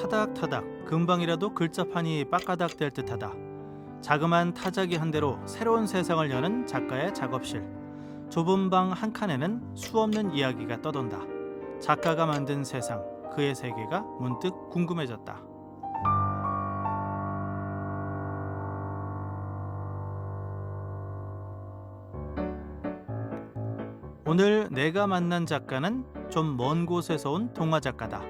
타닥타닥 금방이라도 글자판이 빡가닥 될 듯하다. 자그만 타자기 한 대로 새로운 세상을 여는 작가의 작업실. 좁은 방 한 칸에는 수없는 이야기가 떠돈다. 작가가 만든 세상, 그의 세계가 문득 궁금해졌다. 오늘 내가 만난 작가는 좀 먼 곳에서 온 동화 작가다.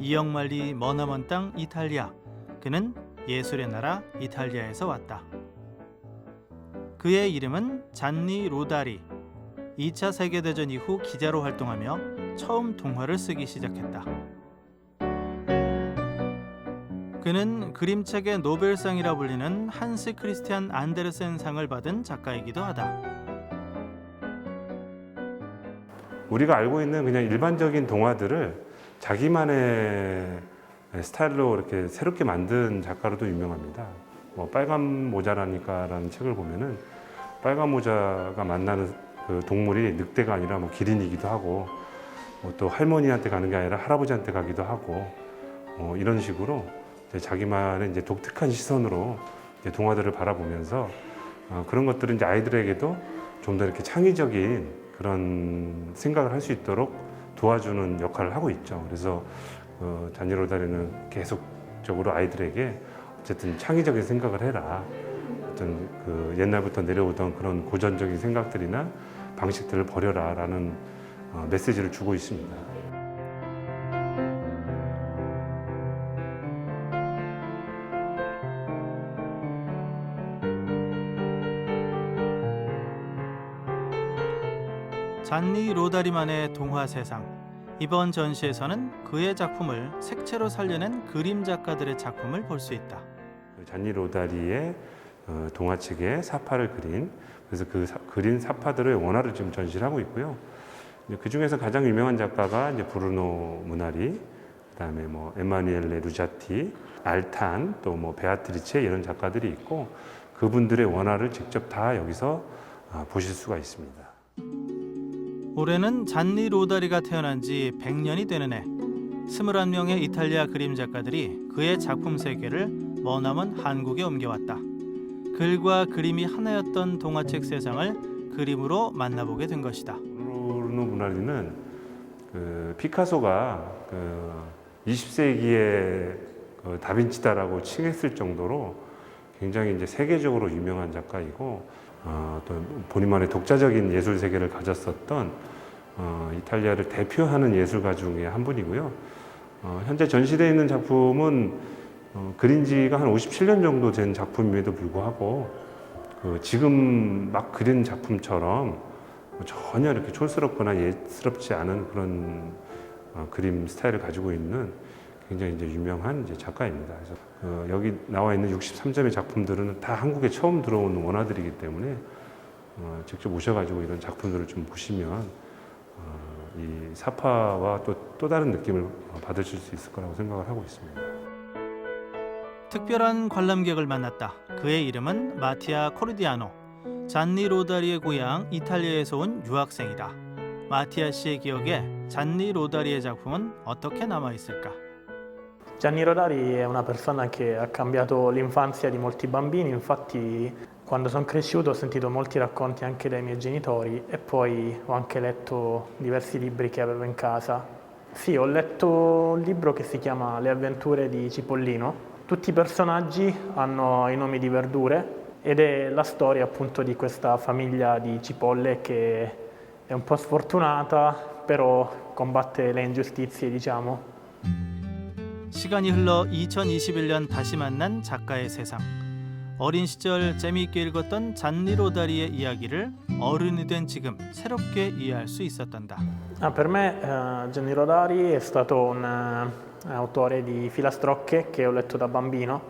이영만리 머나먼 땅 이탈리아. 그는 예술의 나라 이탈리아에서 왔다. 그의 이름은 잔니 로다리. 2차 세계대전 이후 기자로 활동하며 처음 동화를 쓰기 시작했다. 그는 그림책의 노벨상이라 불리는 한스 크리스티안 안데르센 상을 받은 작가이기도 하다. 우리가 알고 있는 그냥 일반적인 동화들을 자기만의 스타일로 이렇게 새롭게 만든 작가로도 유명합니다. 뭐 빨간 모자라니까라는 책을 보면은 빨간 모자가 만나는 그 동물이 늑대가 아니라 뭐 기린이기도 하고 뭐 또 할머니한테 가는 게 아니라 할아버지한테 가기도 하고 뭐 이런 식으로 자기만의 이제 독특한 시선으로 이제 동화들을 바라보면서 어, 그런 것들은 이제 아이들에게도 좀 더 이렇게 창의적인 그런 생각을 할 수 있도록 도와주는 역할을 하고 있죠. 그래서 어, 자니로다리는 계속적으로 아이들에게 어쨌든 창의적인 생각을 해라. 어떤 그 옛날부터 내려오던 그런 고전적인 생각들이나 방식들을 버려라라는 어, 메시지를 주고 있습니다. 잔니 로다리만의 동화 세상. 이번 전시에서는 그의 작품을 색채로 살려낸 그림 작가들의 작품을 볼 수 있다. 잔니 로다리의 어, 동화책에 사파를 그린 그래서 그 사- 그린 사파들의 원화를 지금 전시를 하고 있고요. 그 중에서 가장 유명한 작가가 이제 브루노 무나리, 그다음에 뭐 에마니엘레 루자티, 알탄, 또 뭐 베아트리체 이런 작가들이 있고 그분들의 원화를 직접 다 여기서 아, 보실 수가 있습니다. 올해는 잔니 로다리가 태어난 지 100년이 되는 해. 21명의 이탈리아 그림 작가들이 그의 작품 세계를 머나먼 한국에 옮겨왔다. 글과 그림이 하나였던 동화책 세상을 그림으로 만나보게 된 것이다. 브루노 무나리는 그 피카소가 그 20세기의 그 다빈치다라고 칭했을 정도로 굉장히 이제 세계적으로 유명한 작가이고 어, 또 본인만의 독자적인 예술 세계를 가졌었던 어, 이탈리아를 대표하는 예술가 중에 한 분이고요. 어, 현재 전시되어 있는 작품은 어, 그린 지가 한 57년 정도 된 작품임에도 불구하고 그 지금 막 그린 작품처럼 뭐 전혀 이렇게 촌스럽거나 예스럽지 않은 그런 어, 그림 스타일을 가지고 있는 굉장히 이제 유명한 이제 작가입니다. 그래서 어, 여기 나와 있는 63점의 작품들은 다 한국에 처음 들어온 원화들이기 때문에 어, 직접 오셔가지고 이런 작품들을 좀 보시면 어, 이 사파와 또, 또 다른 느낌을 어, 받으실 수 있을 거라고 생각을 하고 있습니다. 특별한 관람객을 만났다. 그의 이름은 마티아 코르디아노. 잔니 로다리의 고향 이탈리아에서 온 유학생이다. 마티아 씨의 기억에 잔니 로다리의 작품은 어떻게 남아 있을까? Gianni Rodari è una persona che ha cambiato l'infanzia di molti bambini, infatti quando sono cresciuto ho sentito molti racconti anche dai miei genitori e poi ho anche letto diversi libri che avevo in casa. Sì, ho letto un libro che si chiama Le avventure di Cipollino. Tutti i personaggi hanno i nomi di verdure ed è la storia appunto di questa famiglia di cipolle che è un po' sfortunata, però combatte le ingiustizie, diciamo. 시간이 흘러 2021년 다시 만난 작가의 세상. 어린 시절 재미있게 읽었던 잔니 로다리의 이야기를 어른이 된 지금 새롭게 이해할 수 있었단다. Ah, per me eh, Gianni Rodari è stato un eh, autore di filastrocche che ho letto da bambino,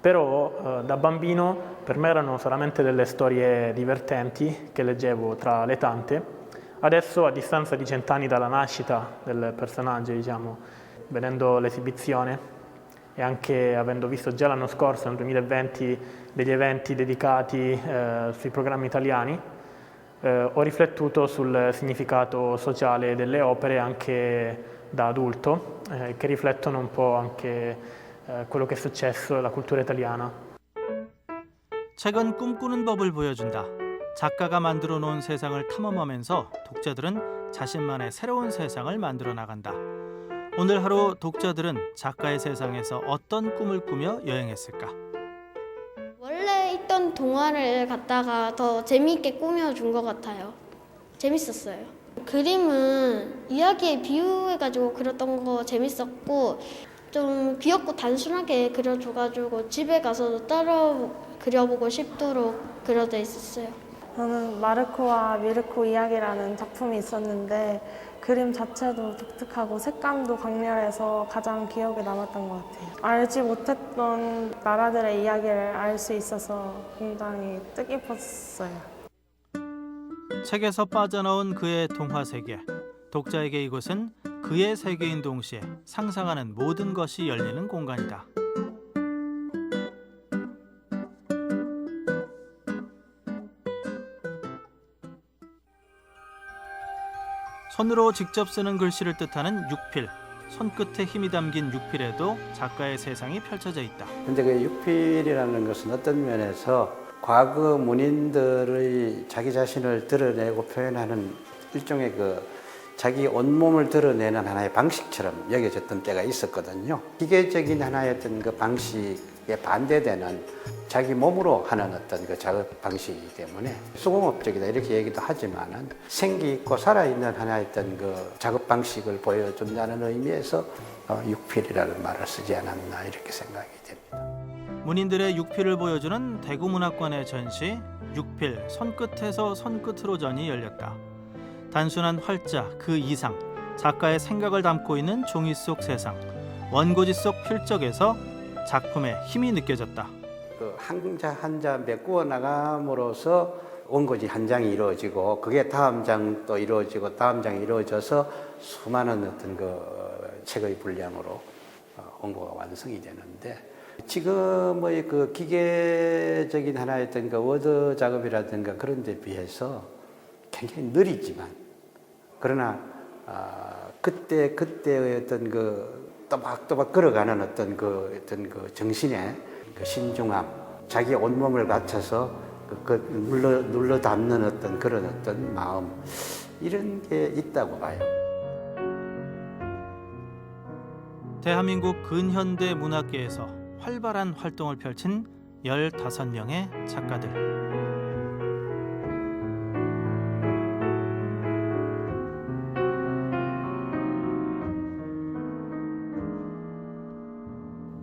però eh, da bambino per me erano solamente delle storie divertenti che leggevo tra le tante. Adesso, a distanza di cent'anni dalla nascita del personaggio, diciamo, vedendo l'esibizione e anche avendo visto già l'anno scorso, nel 2020, degli eventi dedicati eh, sui programmi italiani, eh, ho riflettuto sul significato sociale delle opere anche da adulto, eh, che riflettono un po' anche eh, quello che è successo nella cultura italiana. 책은 꿈꾸는 법을 보여준다. 작가가 만들어 놓은 세상을 탐험하면서 독자들은 자신만의 새로운 세상을 만들어 나간다. 오늘 하루 독자들은 작가의 세상에서 어떤 꿈을 꾸며 여행했을까? 원래 있던 동화를 갖다가 더 재미있게 꾸며준 것 같아요. 재밌었어요. 그림은 이야기에 비유해가지고 그렸던 거 재밌었고 좀 귀엽고 단순하게 그려줘가지고 집에 가서도 따라 그려보고 싶도록 그려져 있었어요. 저는 마르코와 미르코 이야기라는 작품이 있었는데 그림 자체도 독특하고 색감도 강렬해서 가장 기억에 남았던 것 같아요. 알지 못했던 나라들의 이야기를 알 수 있어서 굉장히 뜻깊었어요. 책에서 빠져나온 그의 동화 세계. 독자에게 이곳은 그의 세계인 동시에 상상하는 모든 것이 열리는 공간이다. 손으로 직접 쓰는 글씨를 뜻하는 육필. 손끝에 힘이 담긴 육필에도 작가의 세상이 펼쳐져 있다. 근데 그 육필이라는 것은 어떤 면에서 과거 문인들의 자기 자신을 드러내고 표현하는 일종의 그 자기 온몸을 드러내는 하나의 방식처럼 여겨졌던 때가 있었거든요. 기계적인 하나의 어떤 그 방식에 반대되는 자기 몸으로 하는 어떤 그 작업 방식이기 때문에 수공업 적이다 이렇게 얘기도 하지만은 생기 있고 살아있는 하나의 어떤 그 작업 방식을 보여준다는 의미에서 어, 육필이라는 말을 쓰지 않았나 이렇게 생각이 됩니다. 문인들의 육필을 보여주는 대구문학관의 전시 육필 손끝에서 손끝으로 전이 열렸다. 단순한 활자 그 이상 작가의 생각을 담고 있는 종이 속 세상 원고지 속 필적에서 작품의 힘이 느껴졌다. 그 한자 한자 메꾸어 나감으로써 원고지 한 장이 이루어지고 그게 다음 장 또 이루어지고 다음 장이 이루어져서 수많은 어떤 그 책의 분량으로 어, 원고가 완성이 되는데 지금의 그 기계적인 하나의 어떤 그 워드 작업이라든가 그런 데 비해서 굉장히 느리지만 그러나 아, 그때 그때의 어떤 그 또박또박 걸어가는 어떤 그 어떤 그 정신의 그 신중함, 자기 온몸을 갖춰서 그, 그 눌러 눌러 담는 어떤 그런 어떤 마음 이런 게 있다고 봐요. 대한민국 근현대 문학계에서 활발한 활동을 펼친 15명의 작가들.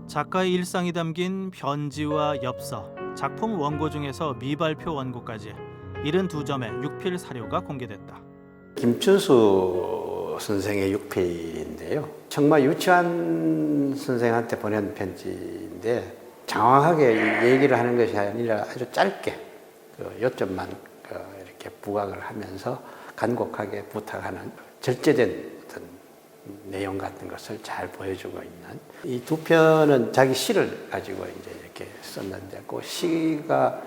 작가의 일상이 담긴 편지와 엽서, 작품 원고 중에서 미발표 원고까지 72점의 육필 사료가 공개됐다. 김춘수 선생의 육필인데요. 정말 유치한 선생한테 보낸 편지인데 장황하게 얘기를 하는 것이 아니라 아주 짧게 그 요점만 그 이렇게 부각을 하면서 간곡하게 부탁하는 절제된 내용 같은 것을 잘 보여주고 있는 이 두 편은 자기 시를 가지고 이제 이렇게 썼는데 그 시가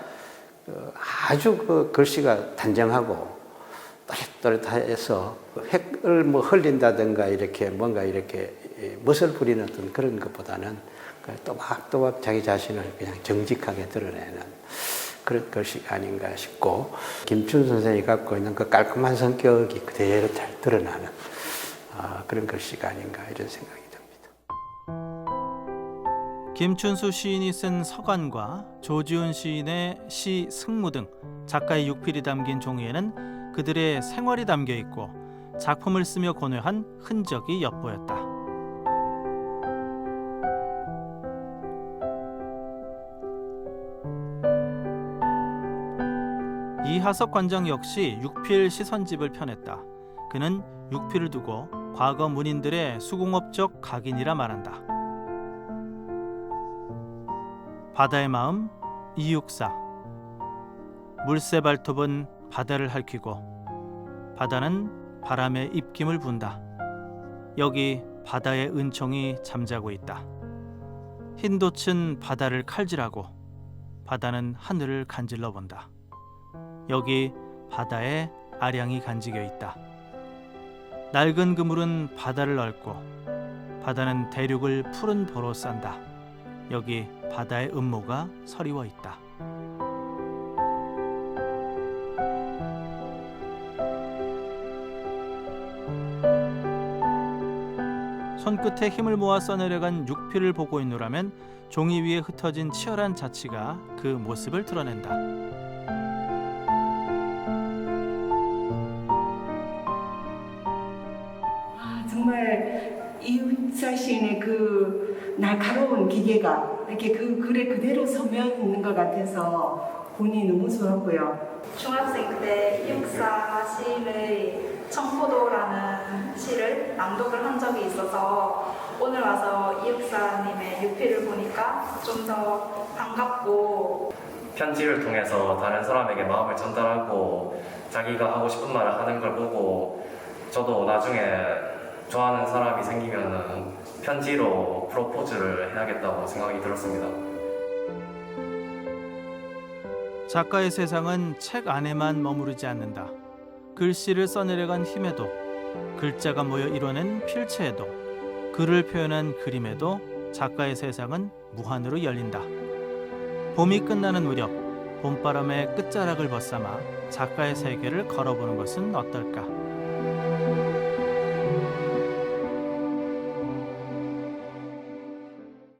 그 아주 그 글씨가 단정하고 또렷또렷해서 핵을 뭐 흘린다든가 이렇게 뭔가 이렇게 멋을 부리는 어떤 그런 것보다는 그 또박또박 자기 자신을 그냥 정직하게 드러내는 그런 글씨가 아닌가 싶고 김춘 선생이 갖고 있는 그 깔끔한 성격이 그대로 잘 드러나는 아, 그런 글씨가 아닌가 이런 생각이 듭니다. 김춘수 시인이 쓴 서간과 조지훈 시인의 시 승무 등 작가의 육필이 담긴 종이에는 그들의 생활이 담겨 있고 작품을 쓰며 고뇌한 흔적이 엿보였다. 이하석 관장 역시 육필 시선집을 펴냈다. 그는 육필을 두고 과거 문인들의 수공업적 각인이라 말한다. 바다의 마음 이육사 물새 발톱은 바다를 핥히고 바다는 바람의 입김을 분다. 여기 바다의 은총이 잠자고 있다. 흰 돛은 바다를 칼질하고 바다는 하늘을 간질러 본다. 여기 바다에 아량이 간직여 있다. 낡은 그물은 바다를 얽고 바다는 대륙을 푸른 보로 싼다. 여기 바다의 음모가 서리워 있다. 손끝에 힘을 모아 써내려간 육필을 보고 있노라면 종이 위에 흩어진 치열한 자치가 그 모습을 드러낸다. 정말 이웃사 시인의 그 날카로운 기계가 이렇게 그 글에 그대로 서면 있는 것 같아서 본이 너무 좋았고요. 중학생 때 이육사 시의 청포도라는 시를 낭독을 한 적이 있어서 오늘 와서 이육사님의 유필을 보니까 좀 더 반갑고 편지를 통해서 다른 사람에게 마음을 전달하고 자기가 하고 싶은 말을 하는 걸 보고 저도 나중에 좋아하는 사람이 생기면은 편지로 프로포즈를 해야겠다고 생각이 들었습니다. 작가의 세상은 책 안에만 머무르지 않는다. 글씨를 써내려간 힘에도, 글자가 모여 이뤄낸 필체에도, 글을 표현한 그림에도 작가의 세상은 무한으로 열린다. 봄이 끝나는 무렵, 봄바람의 끝자락을 벗삼아 작가의 세계를 걸어보는 것은 어떨까?